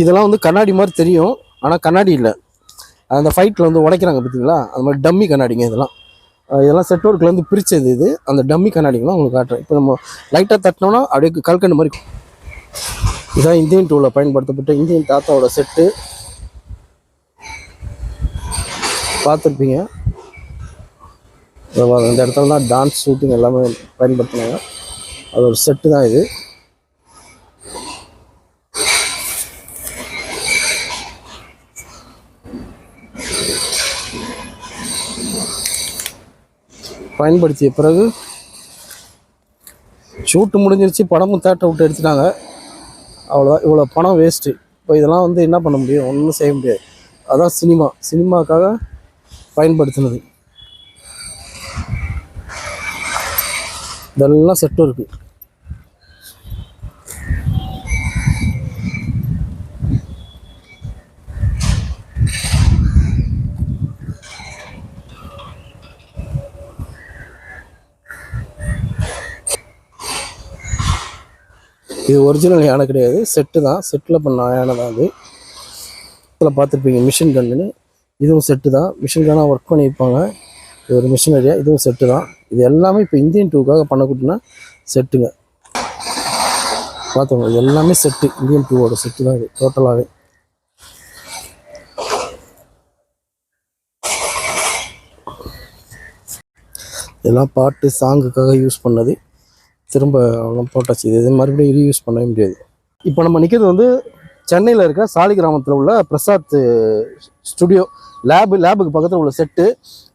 இதெல்லாம் வந்து கண்ணாடி மாதிரி தெரியும் ஆனால் கண்ணாடி இல்லை. அந்த ஃபைட்டில் வந்து உடைக்கிறாங்க பார்த்தீங்களா அந்த மாதிரி டம்மி கண்ணாடிங்க இதெல்லாம். இதெல்லாம் செட் ஒர்க்லேருந்து பிரித்தது இது. அந்த டம்மி கண்ணாடிங்களாம் உங்களுக்கு காட்டுறேன். இப்போ நம்ம லைட்டாக தட்டினோம்னா அப்படியே கல்கண்டு மாதிரி இதான் இந்தியன் டூவில் பயன்படுத்தப்பட்ட இந்தியன் தாத்தாவோட செட்டு பார்த்துருப்பீங்க. இந்த இடத்துல தான் டான்ஸ் ஷூட்டிங் எல்லாமே பயன்படுத்தினாங்க. அது ஒரு செட்டு தான் இது. பயன்படுத்திய பிறகு ஷூட்டு முடிஞ்சிருச்சு படமும் தேட்டை விட்டு எடுத்துட்டாங்க. அவ்வளோதான் இவ்வளோ பணம் வேஸ்ட்டு இப்போ இதெல்லாம் வந்து என்ன பண்ண முடியும்? ஒன்றும் செய்ய முடியாது. அதான் சினிமா. சினிமாக்காக பயன்படுத்தினது. இதெல்லாம் செட்டும் இருக்குது இது ஒரிஜினல் யானை கிடையாது. செட்டு தான். செட்டில் பண்ண யானை தான் அது. இதில் பார்த்துருப்பீங்க மிஷின் கன்னுன்னு இதுவும் செட்டு தான். மிஷின் கன்னாக ஒர்க் பண்ணியிருப்பாங்க. இது ஒரு மிஷினரியா இதுவும் செட்டு தான். இது எல்லாமே இப்போ இந்தியன் டூக்காக பண்ணக்கூட்டினா செட்டுங்க பார்த்தோங்க இது எல்லாமே செட்டு இந்தியன் டூவோட செட்டு தான் இது டோட்டலாகவே இதெல்லாம் பாட்டு சாங்குக்காக யூஸ் பண்ணது. திரும்ப அவ்வளோ போட்டாச்சு இது மறுபடியும் ரீயூஸ் பண்ணவே முடியாது. இப்போ நம்ம நிற்கிறது வந்து சென்னையில் இருக்க சாலி கிராமத்தில் உள்ள பிரசாத் ஸ்டுடியோ லேபு லேபுக்கு பக்கத்தில் உள்ள செட்டு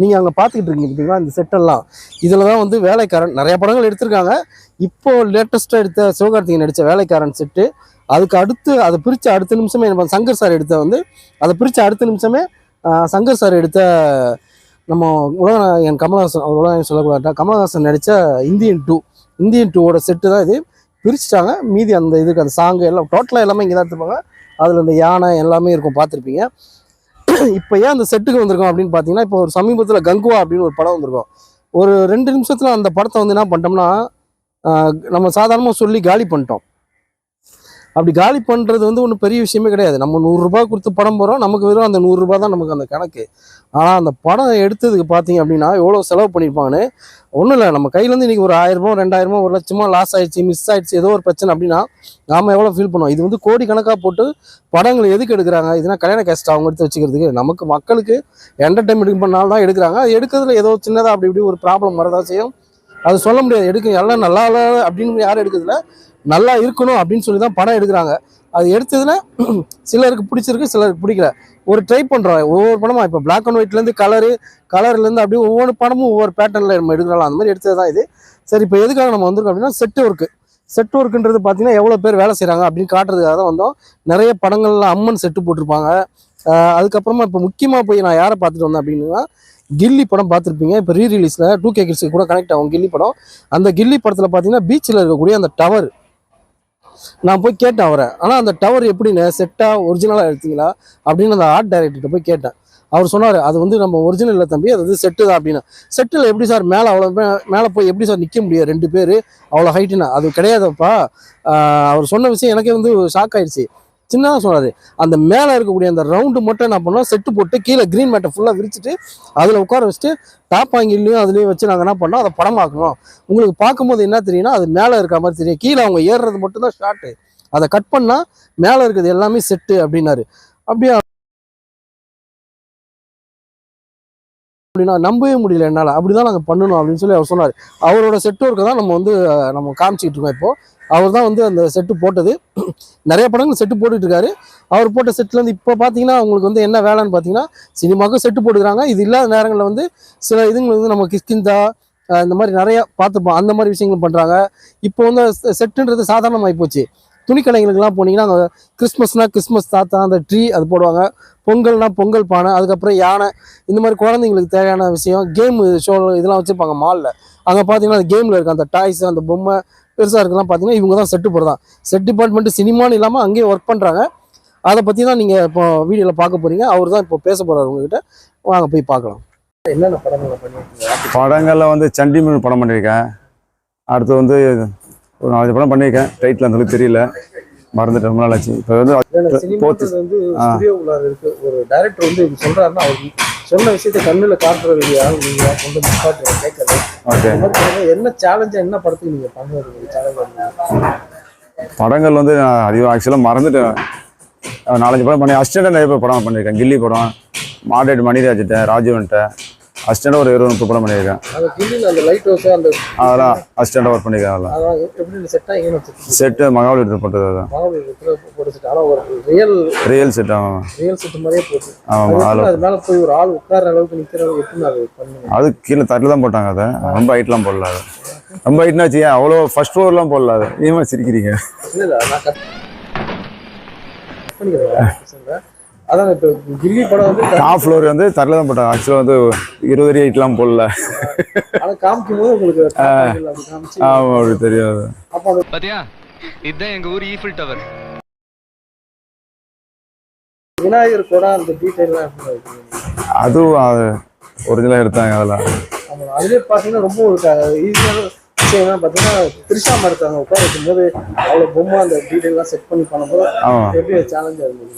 நீங்கள் அங்கே பார்த்துக்கிட்டு இருக்கீங்க பார்த்தீங்களா? இந்த செட்டெல்லாம் இதில் தான் வந்து வேலைக்காரன் நிறைய படங்கள் எடுத்திருக்காங்க. இப்போது லேட்டஸ்ட்டாக எடுத்த சிவகார்த்திகன் நடித்த வேலைக்காரன் செட்டு அதுக்கு அடுத்து அதை பிரித்த அடுத்த நிமிஷமே என்ன சங்கர் சார் எடுத்த வந்து அதை பிரித்த அடுத்த நிமிஷமே சங்கர் சார் எடுத்த நம்ம உலகநாயகன் கமலஹாசன் அவர் உலகநாயகன் சொல்லக்கூடாது கமலஹாசன் நடித்த இந்தியன் டூ இந்தியன் டூவோட செட்டு தான் இது. பிரிச்சுட்டாங்க. மீதி அந்த இதுக்கு அந்த சாங்கு எல்லாம் டோட்டலாக எல்லாமே இங்கே தான் எடுத்துப்பாங்க அதில் இந்த யானை எல்லாமே இருக்கும் பார்த்துருப்பீங்க. இப்போ ஏன் அந்த செட்டுக்கு வந்திருக்கோம் அப்படின்னு பார்த்தீங்கன்னா இப்போ ஒரு சமீபத்தில் கங்குவா அப்படின்னு ஒரு படம் வந்திருக்கும். ஒரு ரெண்டு நிமிஷத்தில் அந்த படத்தை வந்து என்ன பண்ணிட்டோம்னா நம்ம சாதாரணமாக சொல்லி காலி பண்ணிட்டோம். அப்படி காலி பண்ணுறது வந்து ஒன்றும் பெரிய விஷயமே கிடையாது. நம்ம நூறுரூபா கொடுத்து படம் போகிறோம் நமக்கு வெறும் அந்த நூறுரூபா தான் நமக்கு அந்த கணக்கு. ஆனால் அந்த படம் எடுத்ததுக்கு பார்த்தீங்க அப்படின்னா எவ்வளோ செலவு பண்ணியிருப்பாங்கன்னு ஒன்றும் இல்லை. நம்ம கையிலேருந்து இன்றைக்கி ஒரு ஆயிரமோ ரெண்டாயிரமோ ஒரு லட்சமோ லாஸ் ஆயிடுச்சு மிஸ் ஆயிடுச்சு ஏதோ ஒரு பிரச்சனை அப்படின்னா நாம் எவ்வளோ ஃபீல் பண்ணுவோம்? இது வந்து கோடி கணக்காக போட்டு படங்கள் எதுக்கு எடுக்கிறாங்க? இதுனா கல்யாண கேஸ்ட் அவங்க எடுத்து வச்சுக்கிறதுக்கு. நமக்கு மக்களுக்கு என்டர்டைன்மெண்ட் பண்ணாலும் தான் எடுக்கிறாங்க. அது எடுக்கிறதுல ஏதோ சின்னதாக அப்படி இப்படி ஒரு ப்ராப்ளம் வரதான் செய்யும். அது சொல்ல முடியாது. எடுக்க எல்லாம் நல்லா இல்லை அப்படின்னு யாரும் எடுக்கிறதுல நல்லா இருக்கணும் அப்படின்னு சொல்லி தான் படம் எடுக்கிறாங்க. அது எடுத்ததுல சிலருக்கு பிடிச்சிருக்கு சிலருக்கு பிடிக்கல. ஒரு ட்ரை பண்ணுறோம் ஒவ்வொரு படமாக இப்போ பிளாக் அண்ட் ஒயிட்லேருந்து கலரு கலர்லேருந்து அப்படியே ஒவ்வொரு படமும் ஒவ்வொரு பேட்டர்னில் நம்ம எடுக்கலாம். அந்த மாதிரி எடுத்தது தான் இது. சரி இப்போ எதுக்காக நம்ம வந்திருக்கோம் அப்படின்னா செட் ஒர்க்கு செட் ஒர்க்குன்றது பார்த்தீங்கன்னா எவ்வளோ பேர் வேலை செய்கிறாங்க அப்படின்னு காட்டுறதுக்காக தான் வந்தோம். நிறைய படங்கள்லாம் அம்மன் செட்டு போட்டிருப்பாங்க. அதுக்கப்புறமா இப்போ முக்கியமாக போய் நான் யாரை பார்த்துட்டு வந்தேன் அப்படின்னா கில்லி படம் பார்த்துருப்பீங்க. இப்போ ரீ ரிலீஸில் டூ கே கிட்ஸுக்கு கூட கனெக்ட் ஆகும் கில்லி படம். அந்த கில்லி படத்தில் பார்த்தீங்கன்னா பீச்சில் இருக்கக்கூடிய அந்த டவர் நான் போய் கேட்டேன் அவரை. ஆனால் அந்த டவர் எப்படின்னு செட்டாக ஒரிஜினலாக எடுத்தீங்களா? அப்படின்னு அந்த ஆர்ட் டைரக்டர்கிட்ட போய் கேட்டேன். அவர் சொன்னார் அது வந்து நம்ம ஒரிஜினல் இல்லை தம்பி அது வந்து செட்டு தான் அப்படின்னு. செட்டில் எப்படி சார் மேலே அவ்வளோ மேலே போய் எப்படி சார் நிற்க முடியும் ரெண்டு பேர்? அவ்வளோ ஹைட்டுனா அது கிடையாதுப்பா. அவர் சொன்ன விஷயம் எனக்கே வந்து ஷாக் ஆயிடுச்சு சின்னதாக சொன்னார் அந்த மேலே இருக்கக்கூடிய அந்த ரவுண்டு மட்டும் என்ன பண்ணோம்? செட்டு போட்டு கீழே க்ரீன் மேட்டை ஃபுல்லாக விரிச்சிட்டு அதில் உட்கார வச்சுட்டு டாப் ஆங்கிலையும் அதுலேயும் வச்சு நாங்கள் என்ன பண்ணோம்? அதை படமாக்கணும். உங்களுக்கு பார்க்கும்போது என்ன தெரியும்னா அது மேலே இருக்க மாதிரி தெரியும். கீழே அவங்க ஏறுறது மட்டும்தான் ஷார்ட்டு அதை கட் பண்ணால் மேலே இருக்கிறது எல்லாமே செட்டு அப்படின்னாரு. அப்படியே? அப்படின்னா நம்பவே முடியல என்னால். அப்படி தான் நாங்கள் பண்ணணும் அப்படின்னு சொல்லி அவர் சொன்னார். அவரோட செட்டு ஒர்க்கை தான் நம்ம வந்து நம்ம காமிச்சிக்கிட்டு இருக்கோம் இப்போது அவர் தான் வந்து அந்த செட்டு போட்டது. நிறைய படங்கள் செட்டு போட்டுட்டு இருக்காரு. அவர் போட்ட செட்லேருந்து இப்போ பார்த்தீங்கன்னா அவங்களுக்கு வந்து என்ன வேலைன்னு பார்த்தீங்கன்னா சினிமாவுக்கும் செட்டு போட்டுக்கிறாங்க. இது இல்லாத நேரங்களில் வந்து சில இதுங்களை வந்து நம்ம கிஸ்கிந்தா இந்த மாதிரி நிறையா பார்த்துப்போம். அந்த மாதிரி விஷயங்கள் பண்ணுறாங்க இப்போ வந்து செட்டுன்றது சாதாரணமாகி போச்சு. துணிக்கடைகளுக்கெல்லாம் போனீங்கன்னா அங்கே கிறிஸ்மஸ்னா கிறிஸ்மஸ் தாத்தா அந்த ட்ரீ அது போடுவாங்க. பொங்கல்னால் பொங்கல் பானை அதுக்கப்புறம் யானை இந்த மாதிரி குழந்தைங்களுக்கு தேவையான விஷயம் கேம் ஷோ இதெல்லாம் வச்சுருப்பாங்க மாலில் அங்கே பார்த்தீங்கன்னா அந்த கேமில் இருக்க அந்த டாய்ஸ் அந்த பொம்மை பெருசாக இருக்கலாம் பார்த்தீங்கன்னா இவங்க தான் செட்டு போடுறதான் செட் டிபார்ட்மெண்ட்டு சினிமான்னு இல்லாமல் அங்கேயே ஒர்க் பண்ணுறாங்க அதை பற்றி தான் நீங்கள் இப்போ வீடியோவில் பார்க்க போகிறீங்க அவர் தான் இப்போ பேச போகிறார் உங்ககிட்ட. வாங்க போய் பார்க்கலாம். என்னென்ன படங்களை படங்களில் வந்து சண்டிமன் படம் பண்ணியிருக்கேன் அடுத்து வந்து ஒரு நாலஞ்சு படம் பண்ணியிருக்கேன். டைட்டில் அந்த அளவுக்கு தெரியல. மறந்துட்டு ரொம்ப நாள் ஆச்சு. இப்போ வந்து இருக்கு. ஒரு டைரக்டர் வந்து இப்படி சொல்றாருன்னா அவர் சொன்ன விஷயத்தை கண்ணுல காட்டுற இல்லையா நீங்க கொண்டு நிப்பாட்டுற கேட்கறது ஓகே. என்ன சேலஞ்சா என்ன படத்துக்கு நீங்க பண்ணுறது? படங்கள் வந்து நான் அதிகம் ஆக்சுவலாக மறந்துட்டேன். நாலஞ்சு படம் பண்ணி அசிஸ்டண்டாக நிறைய படம் பண்ணியிருக்கேன். கில்லி படம் மாடேட் மணிராஜிட்ட ராஜுவன்ட்ட. அசிஸ்டண்டாக ஒரு இருபது முப்பது படம் பண்ணியிருக்கேன். அந்த லைட் ஹவுஸ் அந்த அதெல்லாம் அசிஸ்டண்டாக ஒர்க் பண்ணியிருக்கேன் அதெல்லாம் எப்படி செட் செட்டு மகாபலிபுரத்தில் போட்டது அதான் மகாபலிபுரத்தில் போட்டு ஆனால் ஒரு ரியல் ரியல் செட் ஆமாம் ரியல் செட் மாதிரியே போட்டு ஆமாம் அது அதில். அது மேல போய் ஒரு ஆள் உட்கார அளவுக்கு நிக்கிற அளவுக்கு எப்படி அது பண்ணுங்க அது கீழே தட்டில் தான் போட்டாங்க அதை. ரொம்ப ஹைட்லாம் போடல அது. ரொம்ப ஹைட்னா வச்சு அவ்வளோ ஃபர்ஸ்ட் ஃப்ளோர்லாம் போடல அது. ஏமா சிரிக்கிறீங்க? இல்ல இல்ல நான் கட் பண்ணிக்கிறேன். அதான் இப்போ கில்லி படம் வந்து டாப் ஃப்ளோர் வந்து தட்டில் தான் போட்டாங்க. ஆக்சுவலாக வந்து இருபது அடி ஹைட்லாம் போடல. ஆனா காமிக்கும் போது உங்களுக்கு ஆமாம் அப்படி தெரியாது. அப்போ பாத்தியா? இதுதான் எங்க ஊர் ஈஃபில் டவர் விநாயகர் கூட அந்த டீட்டெயிலாம் அதுவும் அது ஒரிஜினலாக எடுத்தாங்க அதில். ஆமா அதுலயே பாத்தீங்கன்னா ரொம்ப ஒரு ஈஸியான விஷயம் என்ன பார்த்தீங்கன்னா திரிஷாம இருக்காங்க. உட்கார வைக்கும்போது அவ்வளோ பொம்மை அந்த டீட்டெயிலாம் செட் பண்ணி பண்ணும்போது எப்படி சேலஞ்சாக இருந்தது?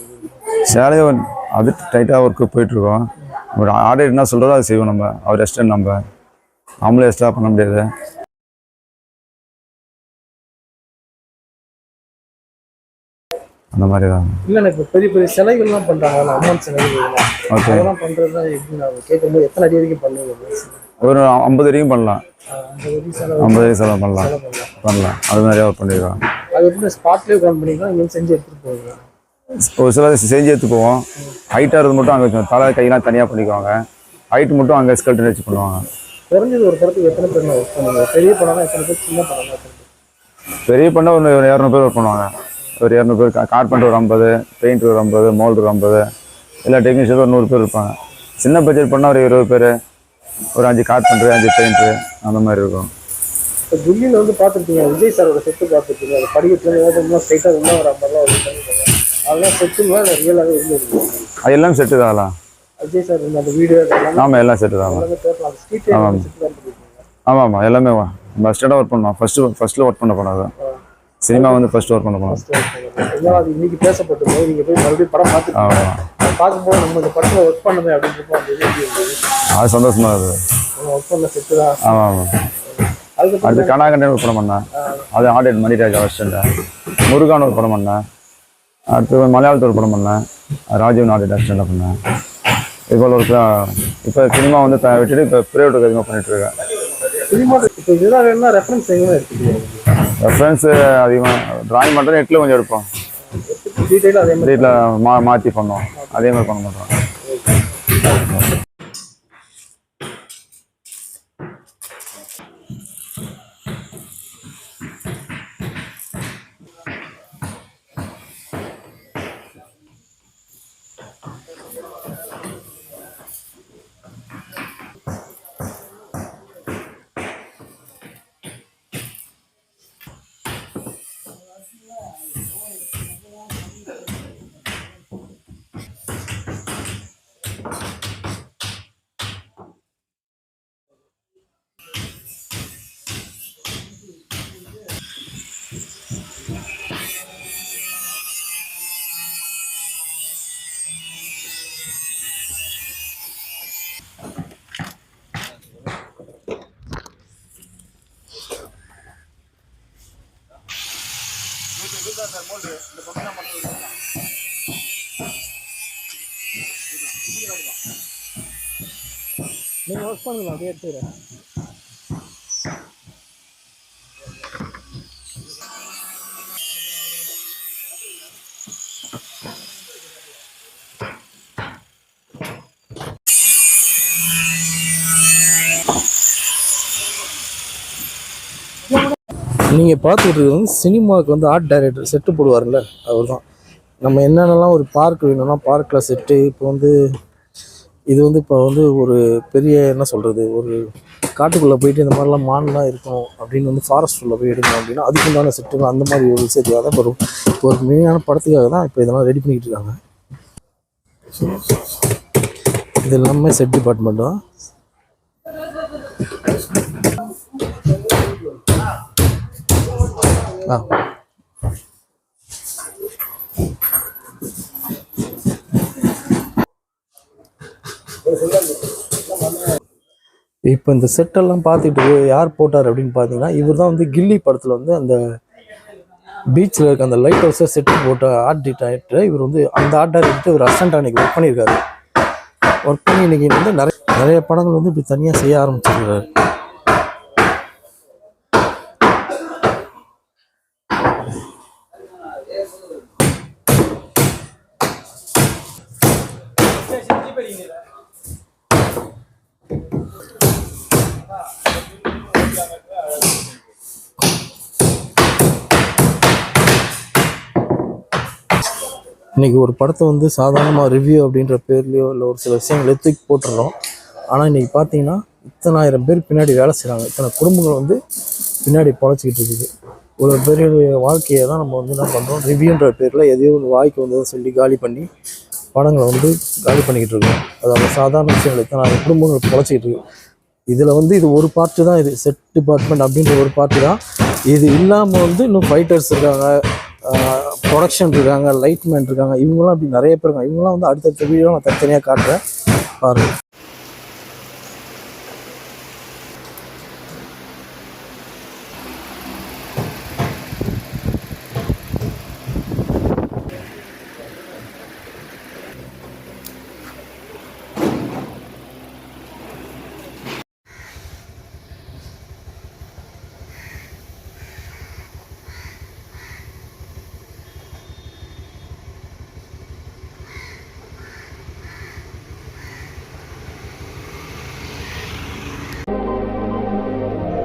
சேலையை அது டைட்டாக ஒர்க்கு போயிட்டுருக்கோம். ஒரு ஆர்டர் என்ன சொல்கிறதோ அதை செய்வோம் நம்ம. அவர் எக்ஸ்ட்ரா நம்ம. நம்மளே எக்ஸ்ட்ரா பண்ண முடியாது. அந்த மாதிரி தான். இல்லைண்ணா இப்போ பெரிய பெரிய சிலைகள்லாம் பண்றாங்க. அம்மன் சிலைகள் அதெல்லாம் பண்றதுலாம் எப்படி நான் கேட்கும்போது எத்தனை அடி வரைக்கும் பண்ணுவீங்க? ஒரு ஐம்பது வரைக்கும் பண்ணலாம். ஐம்பது வரைக்கும் செலவு பண்ணலாம். பண்ணலாம். அது ஒர்க் போவீங்க ஒரு சில செஞ்சு எடுத்து போவோம் ஹைட்டாக இருக்கிறது மட்டும் அங்கே வச்சுக்கோங்க. தலை கையெல்லாம் தனியாக பண்ணிக்குவாங்க. ஹைட் மட்டும் அங்கே ஸ்கல்ட்டு வச்சு பண்ணுவாங்க. குறைஞ்சது ஒரு படத்துக்கு எத்தனை பேர் ஒர்க் பண்ணுவீங்க? பெரிய படம்னா எத்தனை பேர் சின்ன பேர்? பெரிய பண்ண ஒரு இரநூறு பேர் ஒர்க் பண்ணுவாங்க. ஒரு இரநூறு பேர் கார்பெண்டர் ஒரு ஐம்பது பெயிண்டர் ஒரு ஐம்பது மோல்டர் ஒரு ஐம்பது. எல்லா டெக்னீஷியன் ஒரு நூறு பேர் இருப்பாங்க. சின்ன பட்ஜெட் பண்ணால் ஒரு இருபது பேர். ஒரு அஞ்சு கார்பெண்டர் அஞ்சு பெயிண்டர் அந்த மாதிரி இருக்கும். இப்போ தில்லியில் வந்து பார்த்துருப்பீங்க விஜய் சாரோட செட்டு பார்த்துருப்பீங்க அது படிக்கட்டுல ஏதாவது ஸ்ட்ரைட்டாக உள்ள வர மாதிரிலாம் அதெல்லாம் செட்டுங்களா இல்லை ரியலாகவே இருந்தது. அது எல்லாம் செட்டு தான்லாம் விஜய் சார் அந்த வீடியோ ஆமாம் எல்லாம் செட்டு தான் செட்டு பண்ணிருக்கீங்க. ஆமாம் ஆமாம் எல்லாமே பஸ் ஸ்டாண்டாக ஒர்க் பண்ணோம் ஃபஸ்ட்டு ஃபஸ்ட்டில் ஒர்க் பண்ண அது சினிமா வந்து ஃபஸ்ட்டு ஒர்க் பண்ண போனோம். இன்னைக்கு பேசப்பட்டது. நீங்க போய் மறுபடியும் படம் பார்த்துருக்கீங்க ஆமாம் பார்க்கும்போது நம்ம இந்த படத்துல ஒர்க் பண்ணமே அப்படின்றப்போ அந்த இது அது சந்தோஷமாக இருக்குது ஒர்க் பண்ண செட்டு தான் ஆமாம் ஆமாம் அடுத்து கனாகண்டன் ஒரு படம் பண்ணேன் அது ஆடியட் மணிராஜ் அசிஸ்டண்ட்டு முருகான் ஒரு படம் பண்ணேன் அடுத்து மலையாளத்தில் ஒரு படம் பண்ணேன் ராஜீவ் ஆடியட் அசிஸ்டண்ட்டாக பண்ணேன் இது போல் ஒரு இப்போ சினிமா வந்து விட்டுட்டு இப்போ ப்ரைவேட் அதிகமாக பண்ணிட்டு இருக்கேன் சினிமா இப்போ இதெல்லாம் வேணும்னா ரெஃபரன்ஸ் எங்கே எடுத்துக்கீங்க ரெஃபரன்ஸு அதிகமாக டிராயிங் மட்டும் நெட்டில் கொஞ்சம் எடுப்போம். டீட்டெயிலாக அதே மாதிரி வீட்டில் மா மாற்றி பண்ணுவோம். அதே மாதிரி பண்ண மாட்டோம். நீங்கள் ஒர்க் பண்ணுங்க அப்படியே எடுத்துக்கிறேன். நீங்கள் பார்த்துக்கிட்டு இருக்கிறது வந்து சினிமாவுக்கு வந்து ஆர்ட் டைரக்டர் செட்டு போடுவார்ல அவர் தான் நம்ம என்னென்னலாம் ஒரு பார்க் வேணும்னா பார்க்கில் செட்டு இப்போ வந்து இது வந்து இப்போ வந்து ஒரு பெரிய என்ன சொல்கிறது ஒரு காட்டுக்குள்ளே போயிட்டு இந்த மாதிரிலாம் மான்லாம் இருக்கும் அப்படின்னு வந்து ஃபாரஸ்ட்டுள்ளே போய் எடுக்கணும் அப்படின்னா அதுக்குண்டான செட்டுங்க அந்த மாதிரி ஒரு விஷயத்துக்காக தான் ஒரு இப்போ ஒரு மெயினான படத்துக்காக தான் இப்போ இதெல்லாம் ரெடி பண்ணிக்கிட்டு இருக்காங்க. இது எல்லாமே செட் டிபார்ட்மெண்ட் தான். ஆ. இப்போ இந்த செட்டெல்லாம் பார்த்துட்டு யார் போட்டார் அப்படின்னு பார்த்தீங்கன்னா இவர் தான் வந்து கில்லி படத்தில் வந்து அந்த பீச்சில் இருக்க அந்த லைட் ஹவுஸை செட்டு போட்ட ஆர்ட் டிரெக்டர் இவர் வந்து அந்த ஆர்ட் எடுத்து இவர் அசன்ட் அன்னைக்கு ஒர்க் பண்ணியிருக்காரு. ஒர்க் பண்ணி இன்னைக்கு வந்து நிறைய நிறைய படங்கள் வந்து இப்படி தனியாக செய்ய ஆரம்பிச்சிருக்கிறாரு. இன்னைக்கு ஒரு படத்தை வந்து சாதாரணமாக ரிவ்யூ அப்படின்ற பேர்லையோ இல்லை ஒரு சில விஷயங்களை தூக்கி போட்டுடுறோம் ஆனால் இன்றைக்கி பார்த்தீங்கன்னா இத்தனாயிரம் பேர் பின்னாடி வேலை செய்கிறாங்க இத்தனை குடும்பங்கள் வந்து பின்னாடி பொழைச்சிக்கிட்டு இருக்குது. ஒரு பெரிய வாழ்க்கையை தான் நம்ம வந்து என்ன பண்ணுறோம் ரிவ்யூன்ற பேரில் எதையோ ஒரு வாய்க்கு வந்ததை சொல்லி காலி பண்ணி படங்களை வந்து காலி பண்ணிக்கிட்டு இருக்கோம். அதாவது சாதாரண விஷயங்கள் இத்தனை குடும்பங்கள் பொழைச்சிக்கிட்டு இருக்கு. இதில் வந்து இது ஒரு பார்ட்டு தான். இது செட் டிபார்ட்மெண்ட் அப்படின்ற ஒரு பார்ட்டு தான். இது இல்லாமல் வந்து இன்னும் ஃபைட்டர்ஸ் இருக்காங்க. ப்ரொடக்ஷன் இருக்காங்க லைட்மேன் இருக்காங்க இவங்கெல்லாம் அப்படி நிறைய பேர் இருக்காங்க. இவங்கெல்லாம் வந்து அடுத்தடுத்த வீடியோ நான் தனித்தனியாக காட்டுறேன். பாருங்கள்